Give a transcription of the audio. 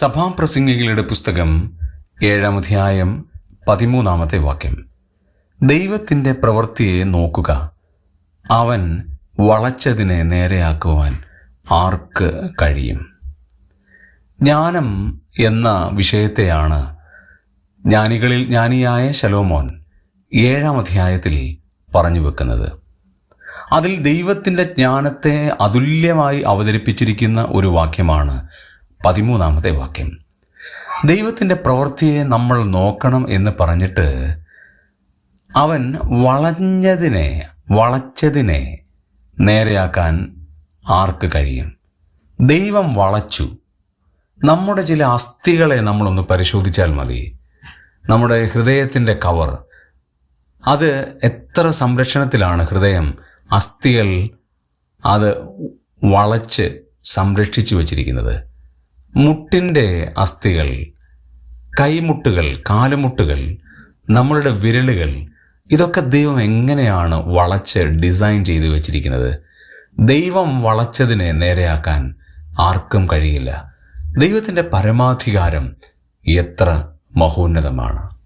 സഭാപ്രസംഗികളുടെ പുസ്തകം ഏഴാം അധ്യായം പതിമൂന്നാമത്തെ വാക്യം. ദൈവത്തിന്റെ പ്രവൃത്തിയെ നോക്കുക. അവൻ വളച്ചതിനെ നേരെയാക്കുവാൻ ആർക്ക് കഴിയും? ജ്ഞാനം എന്ന വിഷയത്തെയാണ് ജ്ഞാനികളിൽ ജ്ഞാനിയായ ശലോമോൻ ഏഴാം അധ്യായത്തിൽ പറഞ്ഞു വെക്കുന്നത്. അതിൽ ദൈവത്തിന്റെ ജ്ഞാനത്തെ അതുല്യമായി അവതരിപ്പിച്ചിരിക്കുന്ന ഒരു വാക്യമാണ് പതിമൂന്നാമത്തെ വാക്യം. ദൈവത്തിന്റെ പ്രവൃത്തിയെ നമ്മൾ നോക്കണം എന്ന് പറഞ്ഞിട്ട് അവൻ വളഞ്ഞതിനെ വളച്ചതിനെ നേരെയാക്കാൻ ആർക്ക് കഴിയും? ദൈവം വളച്ചു. നമ്മുടെ ചില അസ്ഥികളെ നമ്മളൊന്ന് പരിശോധിച്ചാൽ മതി. നമ്മുടെ ഹൃദയത്തിന്റെ കവർ. അത് എത്ര സംരക്ഷണത്തിലാണ് ഹൃദയം അസ്ഥികൾ അത് വളച്ച് സംരക്ഷിച്ചു വച്ചിരിക്കുന്നത്? മുട്ടിന്റെ അസ്ഥികൾ കൈമുട്ടുകൾ കാലുമുട്ടുകൾ നമ്മളുടെ വിരലുകൾ ഇതൊക്കെ ദൈവം എങ്ങനെയാണ് വളച്ച് ഡിസൈൻ ചെയ്തു വെച്ചിരിക്കുന്നത്? ദൈവം വളച്ചതിനെ നേരെയാക്കാൻ ആർക്കും കഴിയില്ല. ദൈവത്തിന്റെ പരമാധികാരം എത്ര മഹോന്നതമാണ്.